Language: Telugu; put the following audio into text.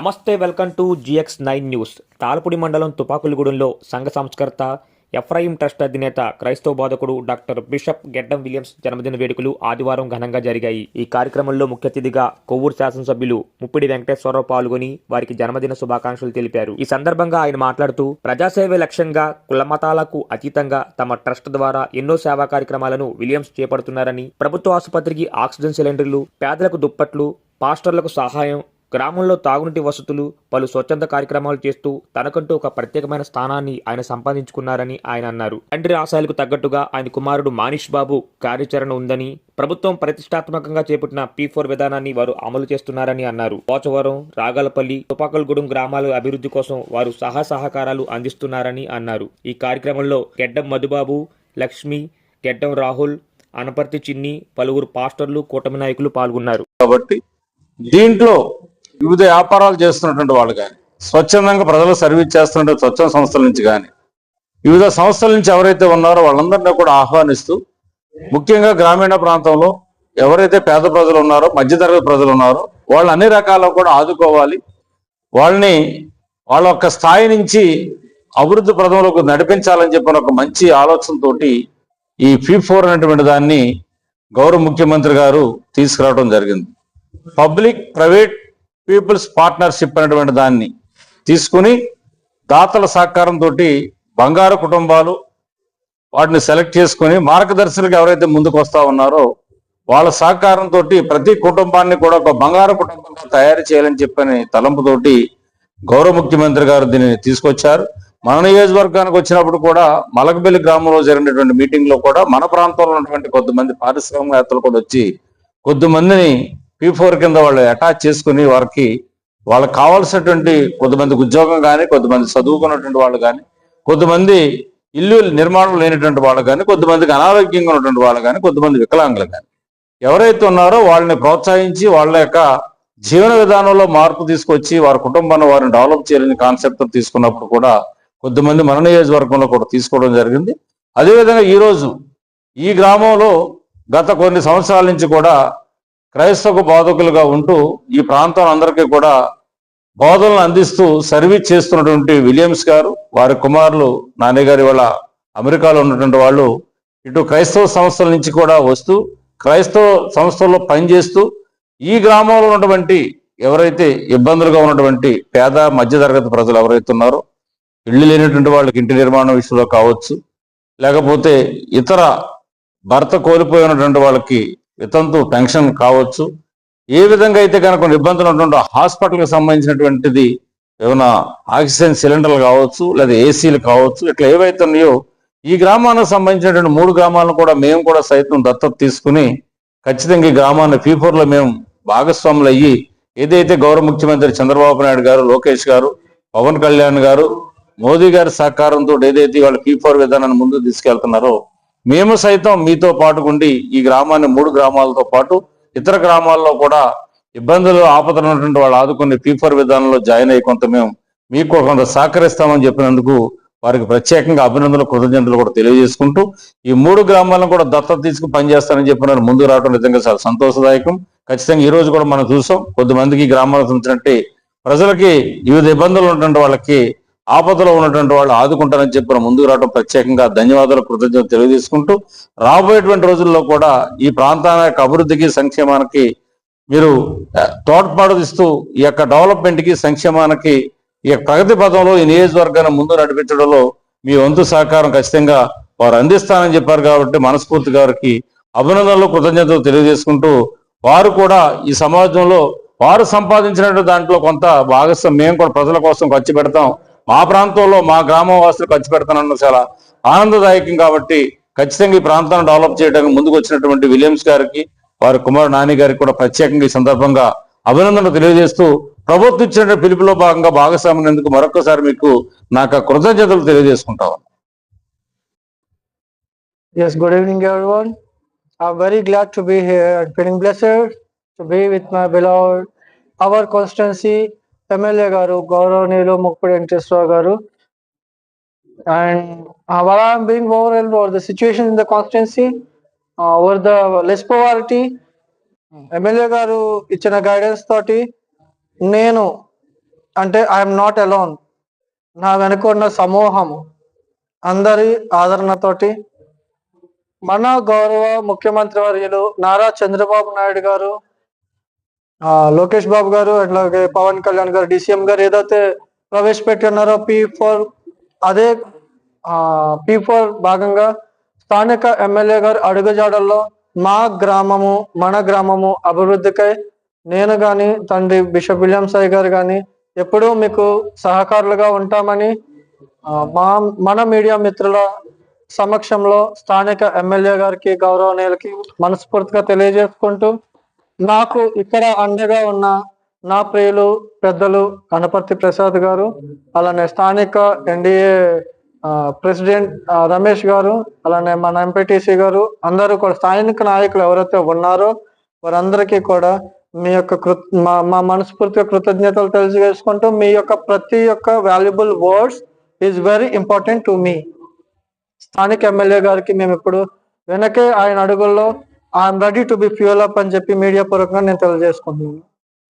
నమస్తే welcome to GX nine news. Tallapudi మండలం తుపాకులగూడెంలో సంఘ సంస్కర్త ఎఫ్రాయిం ట్రస్ట్ అధినేత క్రైస్తవ బోధకుడు డాక్టర్ బిషప్ గెడ్డం విలియమ్స్ జన్మదిన వేడుకలు ఆదివారం ఘనంగా జరిగాయి. ఈ కార్యక్రమంలో ముఖ్య అతిథిగా కొవ్వూరు శాసనసభ్యులు ముప్పిడి వెంకటేశ్వరరావు పాల్గొని వారికి జన్మదిన శుభాకాంక్షలు తెలిపారు. ఈ సందర్భంగా ఆయన మాట్లాడుతూ ప్రజాసేవ లక్ష్యంగా కులమతాలకు అతీతంగా తమ ట్రస్ట్ ద్వారా ఎన్నో సేవా కార్యక్రమాలను విలియమ్స్ చేపడుతున్నారని ప్రభుత్వ ఆసుపత్రికి ఆక్సిజన్ సిలిండర్లు పేదలకు దుప్పట్లు పాస్టర్లకు సహాయం గ్రామంలో తాగునీటి వసతులు పలు స్వచ్ఛంద కార్యక్రమాలు చేస్తూ తనకంటూ ఒక ప్రత్యేకమైన స్థానాన్ని ఆయన సంపాదించుకున్నారని ఆయన అన్నారు. తండ్రి ఆశయాలకు తగ్గట్టుగా ఆయన కుమారుడు మానిష్ బాబు కార్యాచరణ ఉందని ప్రభుత్వం ప్రతిష్టాత్మకంగా చేపట్టిన పీ ఫోర్ విధానాన్ని వారు అమలు చేస్తున్నారని అన్నారు. పోచవరం రాగాలపల్లి తుపాకల్గూడెం గ్రామాల అభివృద్ధి కోసం వారు సహా సహకారాలు అందిస్తున్నారని అన్నారు. ఈ కార్యక్రమంలో గెడ్డం మధుబాబు లక్ష్మి గెడ్డం రాహుల్ అనపర్తి చిన్ని పలువురు పాస్టర్లు కూటమి నాయకులు పాల్గొన్నారు. కాబట్టి దీంట్లో వివిధ వ్యాపారాలు చేస్తున్నటువంటి వాళ్ళు కానీ స్వచ్ఛందంగా ప్రజలు సర్వీస్ చేస్తున్న స్వచ్ఛంద సంస్థల నుంచి కానీ వివిధ సంస్థల నుంచి ఎవరైతే ఉన్నారో వాళ్ళందరినీ కూడా ఆహ్వానిస్తూ ముఖ్యంగా గ్రామీణ ప్రాంతంలో ఎవరైతే పేద ప్రజలు ఉన్నారో మధ్యతరగతి ప్రజలు ఉన్నారో వాళ్ళు అన్ని రకాల కూడా ఆదుకోవాలి. వాళ్ళని వాళ్ళ యొక్క స్థాయి నుంచి అభివృద్ధి ప్రదంలోకి నడిపించాలని చెప్పిన ఒక మంచి ఆలోచనతోటి ఈ ఫీ ఫోర్ అనేటువంటి దాన్ని గౌరవ ముఖ్యమంత్రి గారు తీసుకురావడం జరిగింది. పబ్లిక్ ప్రైవేట్ పీపుల్స్ పార్ట్నర్షిప్ అనేటువంటి దాన్ని తీసుకుని దాతల సహకారంతో బంగారు కుటుంబాలు వాటిని సెలెక్ట్ చేసుకుని మార్గదర్శకులకు ఎవరైతే ముందుకు వస్తా ఉన్నారో వాళ్ళ సహకారంతో ప్రతి కుటుంబాన్ని కూడా ఒక బంగారు కుటుంబంగా తయారు చేయాలని చెప్పని తలంపుతోటి గౌరవ ముఖ్యమంత్రి గారు దీన్ని తీసుకొచ్చారు. మన నియోజకవర్గానికి వచ్చినప్పుడు కూడా మలకబెల్లి గ్రామంలో జరిగినటువంటి మీటింగ్లో కూడా మన ప్రాంతంలో ఉన్నటువంటి కొద్దిమంది పారిశ్రామికవేత్తలు కూడా వచ్చి కొద్దిమందిని పీ ఫోర్ కింద వాళ్ళు అటాచ్ చేసుకుని వారికి వాళ్ళకి కావాల్సినటువంటి కొంతమందికి ఉద్యోగం కానీ కొంతమంది చదువుకున్నటువంటి వాళ్ళు కానీ కొంతమంది ఇల్లు నిర్మాణం లేనటువంటి వాళ్ళు కానీ కొంతమందికి అనారోగ్యంగా ఉన్నటువంటి వాళ్ళు కానీ కొంతమంది వికలాంగులు కానీ ఎవరైతే ఉన్నారో వాళ్ళని ప్రోత్సహించి వాళ్ళ యొక్క జీవన విధానంలో మార్పు తీసుకొచ్చి వారి కుటుంబాన్ని వారిని డెవలప్ చేయాలని కాన్సెప్ట్ తీసుకున్నప్పుడు కూడా కొద్దిమంది మన నియోజకవర్గంలో కూడా తీసుకోవడం జరిగింది. అదేవిధంగా ఈరోజు ఈ గ్రామంలో గత కొన్ని సంవత్సరాల నుంచి కూడా క్రైస్తవ బోధకులుగా ఉంటూ ఈ ప్రాంతం అందరికీ కూడా బోధనలు అందిస్తూ సర్వీస్ చేస్తున్నటువంటి విలియమ్స్ గారు వారి కుమారులు నాని గారి వాళ్ళ అమెరికాలో ఉన్నటువంటి వాళ్ళు ఇటు క్రైస్తవ సంస్థల నుంచి కూడా వస్తూ క్రైస్తవ సంస్థల్లో పనిచేస్తూ ఈ గ్రామంలో ఉన్నటువంటి ఎవరైతే ఇబ్బందులుగా ఉన్నటువంటి పేద మధ్యతరగతి ప్రజలు ఎవరైతే ఉన్నారో ఇళ్ళు లేనటువంటి వాళ్ళకి ఇంటి నిర్మాణం విషయంలో కావచ్చు లేకపోతే ఇతర భర్త కోల్పోయినటువంటి వాళ్ళకి వితంతు పెన్షన్ కావచ్చు. ఏ విధంగా అయితే కనుక కొన్ని ఇబ్బందులు ఉన్నటువంటి హాస్పిటల్కి సంబంధించినటువంటిది ఏమైనా ఆక్సిజన్ సిలిండర్లు కావచ్చు లేదా ఏసీలు కావచ్చు ఇట్లా ఏవైతే ఉన్నాయో ఈ గ్రామానికి సంబంధించినటువంటి మూడు గ్రామాలను కూడా మేము కూడా సైతం దత్తత తీసుకుని ఖచ్చితంగా ఈ గ్రామాన్ని ఫీఫోర్ మేము భాగస్వాములు అయ్యి ఏదైతే గౌరవ ముఖ్యమంత్రి చంద్రబాబు నాయుడు గారు లోకేష్ గారు పవన్ కళ్యాణ్ గారు మోదీ గారి సహకారంతో ఏదైతే వాళ్ళ ఫీఫోర్ విధానాన్ని ముందు తీసుకెళ్తున్నారో మేము సైతం మీతో పాటు ఉండి ఈ గ్రామాన్ని మూడు గ్రామాలతో పాటు ఇతర గ్రామాల్లో కూడా ఇబ్బందులు ఆపదలు ఉన్నటువంటి వాళ్ళు ఆదుకుని ఫీఫర్ విధానంలో జాయిన్ అయ్యి కొంత మేము మీకు కొంత సహకరిస్తామని చెప్పినందుకు వారికి ప్రత్యేకంగా అభినందనలు కృతజ్ఞతలు కూడా తెలియజేసుకుంటూ ఈ మూడు గ్రామాలను కూడా దత్తత తీసుకుని పనిచేస్తానని చెప్పినారు. ముందు రావడం నిజంగా చాలా సంతోషదాయకం. ఖచ్చితంగా ఈ రోజు కూడా మనం చూసాం. కొద్దిమందికి ఈ గ్రామాలకు సంబంధించినట్టు ప్రజలకి వివిధ ఇబ్బందులు ఉన్నటువంటి వాళ్ళకి ఆపదలో ఉన్నటువంటి వాళ్ళు ఆదుకుంటారని చెప్పిన ముందుకు రావడం ప్రత్యేకంగా ధన్యవాదాలు కృతజ్ఞత తెలియజేసుకుంటూ రాబోయేటువంటి రోజుల్లో కూడా ఈ ప్రాంతాల యొక్క అభివృద్ధికి సంక్షేమానికి మీరు తోడ్పాటు ఇస్తూ ఈ యొక్క డెవలప్మెంట్కి సంక్షేమానికి ఈ యొక్క ప్రగతి పదంలో ఈ నియోజకవర్గాన్ని ముందు నడిపించడంలో మీ వంతు సహకారం ఖచ్చితంగా వారు అందిస్తానని చెప్పారు కాబట్టి మనస్ఫూర్తి గారికి అభినందనలు కృతజ్ఞతలు తెలియజేసుకుంటూ వారు కూడా ఈ సమాజంలో వారు సంపాదించినట్టు దాంట్లో కొంత భాగస్వామ్యం మేము కూడా ప్రజల కోసం ఖర్చు పెడతాం. మా ప్రాంతంలో మా గ్రామం వాసులు ఖర్చు పెడతానన్న చాలా ఆనందదాయకం కాబట్టి ఖచ్చితంగా ఈ ప్రాంతాన్ని డెవలప్ చేయడానికి ముందుకు వచ్చినటువంటి విలియమ్స్ గారికి వారి కుమారు నాని గారికి కూడా ప్రత్యేకంగా ఈ సందర్భంగా అభినందనలు తెలియజేస్తూ ప్రభుత్వం ఇచ్చిన పిలుపులో భాగంగా భాగస్వామినందుకు మరొకసారి మీకు నాకు కృతజ్ఞతలు తెలియజేసుకుంటాను Yes, good evening, everyone. I'm very glad to be here and feeling blessed to be with my beloved, our constituency, MLA గారు గౌరవనీయులు ముప్పటి వెంకటేశ్వర గారు. And uh, while I'm being overwhelmed over the situation in the constituency, uh, over the less poverty, MLA గారు ఇచ్చిన గైడెన్స్ తోటి నేను అంటే ఐఎమ్ నాట్ అలోన్ నా వెనుక ఉన్న సమూహం అందరి ఆదరణతోటి మన గౌరవ ముఖ్యమంత్రి వర్యులు నారా చంద్రబాబు నాయుడు గారు లోకేష్ బాబు గారు అట్లాగే పవన్ కళ్యాణ్ గారు డిసిఎం గారు ఏదైతే ప్రవేశపెట్టున్నారో పీ పి ఫోర్ అదే పి ఫోర్ భాగంగా స్థానిక ఎమ్మెల్యే గారు అడుగుజాడల్లో మా గ్రామము మన గ్రామము అభివృద్ధికై నేను గాని తండ్రి బిషప్ విలియం సాయి గారు గాని ఎప్పుడూ మీకు సహకారులుగా ఉంటామని మా మన మీడియా మిత్రుల సమక్షంలో స్థానిక ఎమ్మెల్యే గారికి గౌరవనీయులకి మనస్ఫూర్తిగా తెలియజేసుకుంటూ నాకు ఇక్కడ అండగా ఉన్న నా ప్రియులు పెద్దలు గణపతి ప్రసాద్ గారు అలానే స్థానిక ఎన్డీఏ ప్రెసిడెంట్ రమేష్ గారు అలానే మన ఎంపీటీసీ గారు అందరూ కూడా స్థానిక నాయకులు ఎవరైతే ఉన్నారో వారందరికీ కూడా మీ యొక్క కృ మా మా మనస్ఫూర్తిగా కృతజ్ఞతలు తెలియజేసుకుంటూ మీ యొక్క ప్రతి ఒక్క valuable words is very important to me. స్థానిక ఎమ్మెల్యే గారికి మేము ఇప్పుడు వెనకే ఆయన అడుగుల్లో I'm ready to be fuel up అని చెప్పి మీడియా పూర్వకంగా నేను తెలియజేసుకుంటున్నాను.